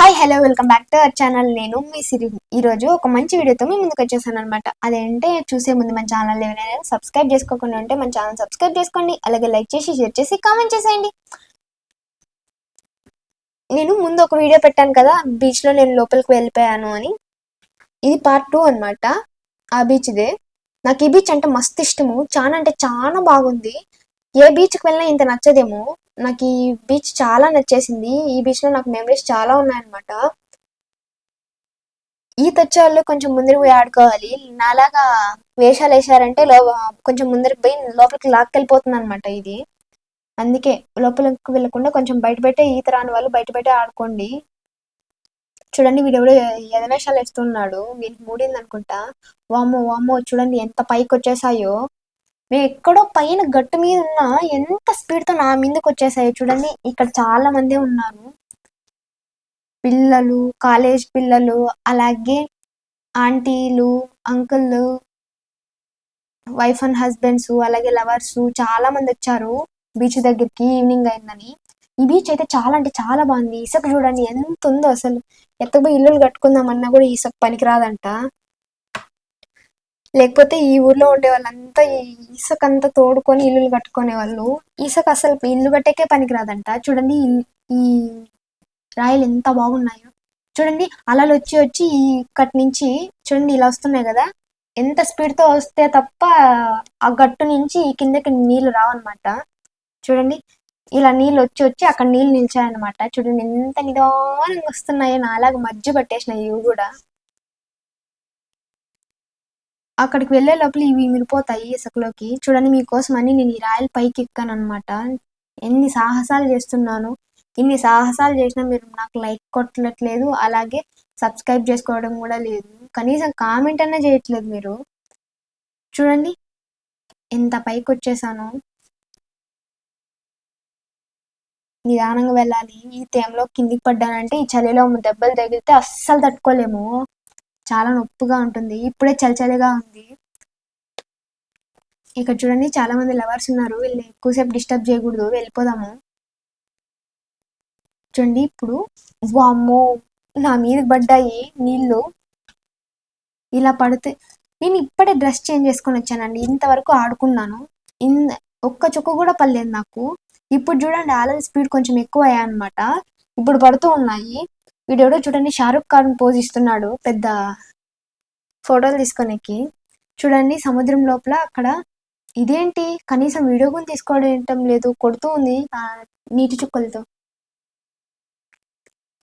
Hi hello welcome back to our channel నేను మీ సిరి. ఈ రోజు ఒక మంచి వీడియోతో మీ ముందుకు వచ్చేసాను అనమాట అదేంటే చూసే ముందు మన ఛానల్ ఏమైనా సబ్స్క్రైబ్ చేసుకోకుండా ఉంటే మన ఛానల్ సబ్స్క్రైబ్ చేసుకోండి. అలాగే లైక్ చేసి షేర్ చేసి కామెంట్ చేసేయండి. నేను ముందు ఒక వీడియో పెట్టాను కదా బీచ్లో నేను లోపలికి వెళ్ళిపోయాను అని. ఇది పార్ట్ టూ అన్నమాట. ఆ బీచ్దే నాకు ఈ బీచ్ అంటే మస్తు ఇష్టము. చాలా అంటే చాలా బాగుంది. ఏ బీచ్కి వెళ్ళినా ఇంత నచ్చదేమో. నాకు ఈ బీచ్ చాలా నచ్చేసింది. ఈ బీచ్లో నాకు మెమరీస్ చాలా ఉన్నాయన్నమాట. ఈత వచ్చే వాళ్ళు కొంచెం ముందరికి పోయి ఆడుకోవాలి. నాలాగా వేషాలు వేసారంటే లో కొంచెం ముందరికి పోయి లోపలికి లాక్కెళ్ళిపోతుంది అనమాట ఇది. అందుకే లోపలికి వెళ్ళకుండా కొంచెం బయట పెట్టే ఈత రాని వాళ్ళు బయట పెట్టే ఆడుకోండి. చూడండి వీడు ఎవడో ఎదవేషాలు వేస్తున్నాడు. వీడికి మూడింది అనుకుంటా వామ్మో వామ్మో చూడండి ఎంత పైకి వచ్చేసాయో మేము ఎక్కడో పైన గట్టు మీద ఉన్నా ఎంత స్పీడ్తో నా మీదకి వచ్చేసాయి చూడండి. ఇక్కడ చాలా మంది ఉన్నారు. పిల్లలు కాలేజ్ పిల్లలు అలాగే ఆంటీలు అంకుళ్ళు వైఫ్ అండ్ హస్బెండ్స్ అలాగే లవర్స్ చాలా మంది వచ్చారు బీచ్ దగ్గరికి. ఈవినింగ్ అయిందని. ఈ బీచ్ అయితే చాలా అంటే చాలా బాగుంది. ఇసుక చూడండి ఎంత ఉందో అసలు. ఎత్తపోయి ఇల్లులు కట్టుకుందామన్నా కూడా ఇసుక పనికిరాదంట. లేకపోతే ఈ ఊర్లో ఉండే వాళ్ళంతా ఈ ఇసుక అంతా తోడుకొని ఇల్లులు కట్టుకునే వాళ్ళు. ఇసుక అసలు ఇల్లు కట్టేకే పనికిరాదంట. చూడండి ఈ- రాయలు ఎంత బాగున్నాయో. చూడండి అలలు వచ్చి వచ్చి ఈ ఇక్కడి నుంచి చూడండి ఇలా వస్తున్నాయి కదా. ఎంత స్పీడ్తో వస్తే తప్ప ఆ గట్టు నుంచి ఈ కిందకి నీళ్ళు రావన్నమాట. చూడండి ఇలా నీళ్ళు వచ్చి వచ్చి అక్కడ నీళ్ళు నిలిచాయన్నమాట. చూడండి ఎంత నిదానంగా వస్తున్నాయో నాలాగా మధ్య పట్టేసినాయి ఇవి కూడా. అక్కడికి వెళ్ళే లోపల ఇవి మిరిపోతాయి ఇసుకలోకి. చూడండి మీకోసం అని నేను ఈ రాయల్ పైకి ఎక్కాను అనమాట ఎన్ని సాహసాలు చేస్తున్నాను. ఇన్ని సాహసాలు చేసినా మీరు నాకు లైక్ కొట్టట్లేదు అలాగే సబ్స్క్రైబ్ చేసుకోవడం కూడా లేదు. కనీసం కామెంట్ అన్నా చేయట్లేదు మీరు. చూడండి ఎంత పైకి వచ్చేసాను. నిదానంగా వెళ్ళాలి. ఈ తేమలో కిందికి పడ్డానంటే ఈ చలిలో దెబ్బలు తగిలితే అస్సలు తట్టుకోలేము. చాలా నొప్పిగా ఉంటుంది. ఇప్పుడే చలి చలిగా ఉంది. ఇక్కడ చూడండి చాలా మంది లవర్స్ ఉన్నారు. వీళ్ళు ఎక్కువసేపు డిస్టర్బ్ చేయకూడదు. వెళ్ళిపోదాము. చూడండి ఇప్పుడు వామ్మో నా మీద పడ్డాయి నీళ్ళు. ఇలా పడితే నేను ఇప్పుడే డ్రెస్ చేంజ్ చేసుకొని వచ్చానండి. ఇంతవరకు ఆడుకున్నాను. ఇన్ ఒక్క చుక్క కూడా పడలేదు నాకు. ఇప్పుడు చూడండి ఆల్రెడీ స్పీడ్ కొంచెం ఎక్కువ అయ్యాయన్నమాట ఇప్పుడు పడుతూ ఉన్నాయి. వీడెవడో చూడండి షారుఖ్ ఖాన్ పోజ్ ఇస్తున్నాడు పెద్ద ఫోటోలు తీసుకొనేకి. చూడండి సముద్రం లోపల అక్కడ ఇదేంటి? కనీసం వీడియో కూడా తీసుకోవడం లేదు కొడుతూ ఉంది నీటి చుక్కలతో.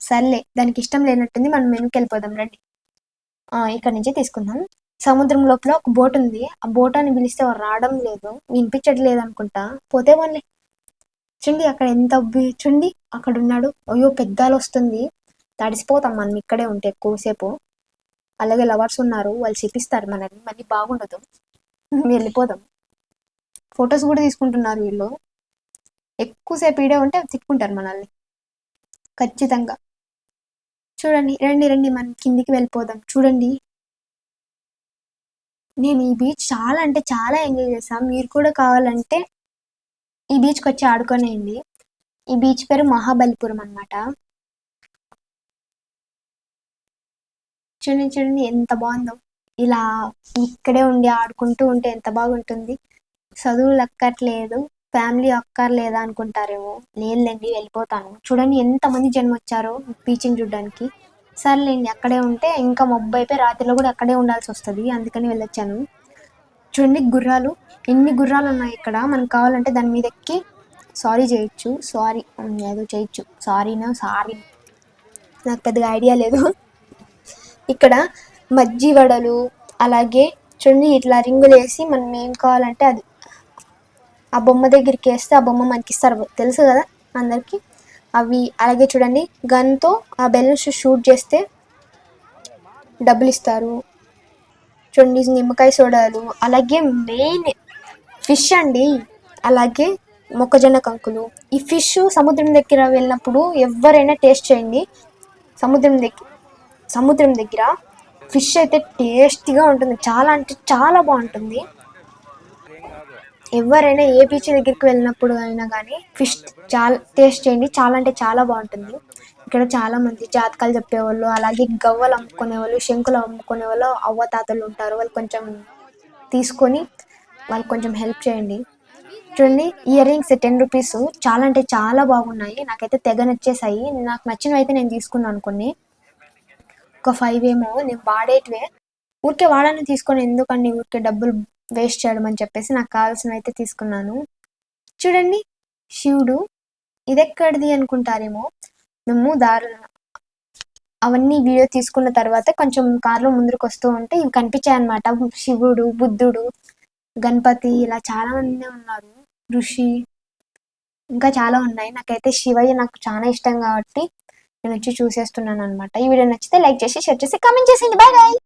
సర్లే దానికి ఇష్టం లేనట్టుంది మనం వెనక్కి వెళ్ళిపోదాం రండి. ఆ ఇక్కడ నుంచి తీసుకుందాం. సముద్రం లోపల ఒక బోట్ ఉంది. ఆ బోట్ అని పిలిస్తే రావడం లేదు. వినిపించట్లేదు అనుకుంటా. పోతే వాళ్ళే చూడండి అక్కడ ఎంత చూడండి అక్కడ ఉన్నాడు. అయ్యో పెద్దాలు వస్తుంది. తడిసిపోతాం మనం ఇక్కడే ఉంటే ఎక్కువసేపు. అలాగే లవర్స్ ఉన్నారు వాళ్ళు చెప్పిస్తారు మనల్ని మళ్ళీ బాగుండదు. వెళ్ళిపోదాం. ఫొటోస్ కూడా తీసుకుంటున్నారు వీళ్ళు. ఎక్కువసేపు ఈడే ఉంటే తిట్టుకుంటారు మనల్ని. ఖచ్చితంగా. చూడండి రండి రండి మనం కిందికి వెళ్ళిపోదాం. చూడండి. నేను ఈ బీచ్ చాలా అంటే చాలా ఎంజాయ్ చేశాను. మీరు కూడా కావాలంటే ఈ బీచ్కి వచ్చి ఆడుకోనేయండి ఈ బీచ్ పేరు మహాబలిపురం అన్నమాట. చూడండి చూడండి ఎంత బాగుందో. ఇలా ఇక్కడే ఉండి ఆడుకుంటూ ఉంటే ఎంత బాగుంటుంది. చదువులు అక్కర్లేదు ఫ్యామిలీ అక్కర్లేదా అనుకుంటారేమో. లేదులేండి వెళ్ళిపోతాను. చూడండి ఎంతమంది జన్మ వచ్చారో బీచింగ్ చూడడానికి. సర్లేండి అక్కడే ఉంటే ఇంకా మబ్బు అయిపోయి రాత్రిలో కూడా అక్కడే ఉండాల్సి వస్తుంది. అందుకని వెళ్ళొచ్చాను. చూడండి గుర్రాలు. ఎన్ని గుర్రాలు ఉన్నాయి ఇక్కడ? మనకు కావాలంటే దాని మీద ఎక్కి సారీ చేయొచ్చు. సారీ ఏదో చేయొచ్చు. సారీనా? సారీ. నాకు పెద్దగా ఐడియా లేదు. ఇక్కడ మజ్జి వడలు అలాగే చూడండి ఇట్లా రింగులు వేసి మనం ఏం కావాలంటే అది. ఆ బొమ్మ దగ్గరికి వేస్తే ఆ బొమ్మ మనకి ఇస్తారు తెలుసు కదా అందరికీ? అవి అలాగే చూడండి గన్తో ఆ బెలూన్స్ షూట్ చేస్తే డబ్బులు ఇస్తారు. చూడండి నిమ్మకాయ సోడాలు అలాగే మెయిన్ ఫిష్ అండి అలాగే మొక్కజొన్న కంకులు. ఈ ఫిష్ సముద్రం దగ్గర వెళ్ళినప్పుడు ఎవరైనా టేస్ట్ చేయండి. సముద్రం దగ్గర సముద్రం దగ్గర ఫిష్ అయితే టేస్టీగా ఉంటుంది. చాలా అంటే చాలా బాగుంటుంది. ఎవరైనా ఏ బీచ్ దగ్గరికి వెళ్ళినప్పుడు అయినా కానీ ఫిష్ చాలా టేస్ట్ చేయండి. చాలా అంటే చాలా బాగుంటుంది. ఇక్కడ చాలా మంది జాతకాలు చెప్పేవాళ్ళు అలాగే గవ్వలు అమ్ముకునే వాళ్ళు శంకులు అమ్ముకునే వాళ్ళు అవ్వతాతలు ఉంటారు. వాళ్ళు కొంచెం తీసుకొని వాళ్ళు కొంచెం హెల్ప్ చేయండి. చూడండి ఇయర్ రింగ్స్ టెన్ రూపీస్. చాలా అంటే చాలా బాగున్నాయి. నాకైతే తెగ నచ్చేసాయి. నాకు నచ్చినవి అయితే నేను తీసుకున్నాను కొన్ని. ఒక ఫైవ్ ఏమో నేను వాడేటివే. ఊరికే వాడని తీసుకొని ఎందుకండి ఊరికే డబ్బులు వేస్ట్ చేయడం అని చెప్పేసి నాకు కావాల్సినవి అయితే తీసుకున్నాను. చూడండి శివుడు ఇదెక్కడిది అనుకుంటారేమో? మేము దారు అవన్నీ వీడియో తీసుకున్న తర్వాత కొంచెం కార్లో ముందుకు వస్తూ ఉంటే ఇవి కనిపించాయి అనమాట శివుడు బుద్ధుడు గణపతి ఇలా చాలా మంది ఉన్నారు. ఋషి ఇంకా చాలా ఉన్నాయి. నాకైతే శివయ్య నాకు చాలా ఇష్టం కాబట్టి నుంచి వచ్చి చూసేస్తున్నాను అనమాట ఈ వీడియో నచ్చితే లైక్ చేసి షేర్ చేసి కామెంట్ చేసింది బాయ్ బాయ్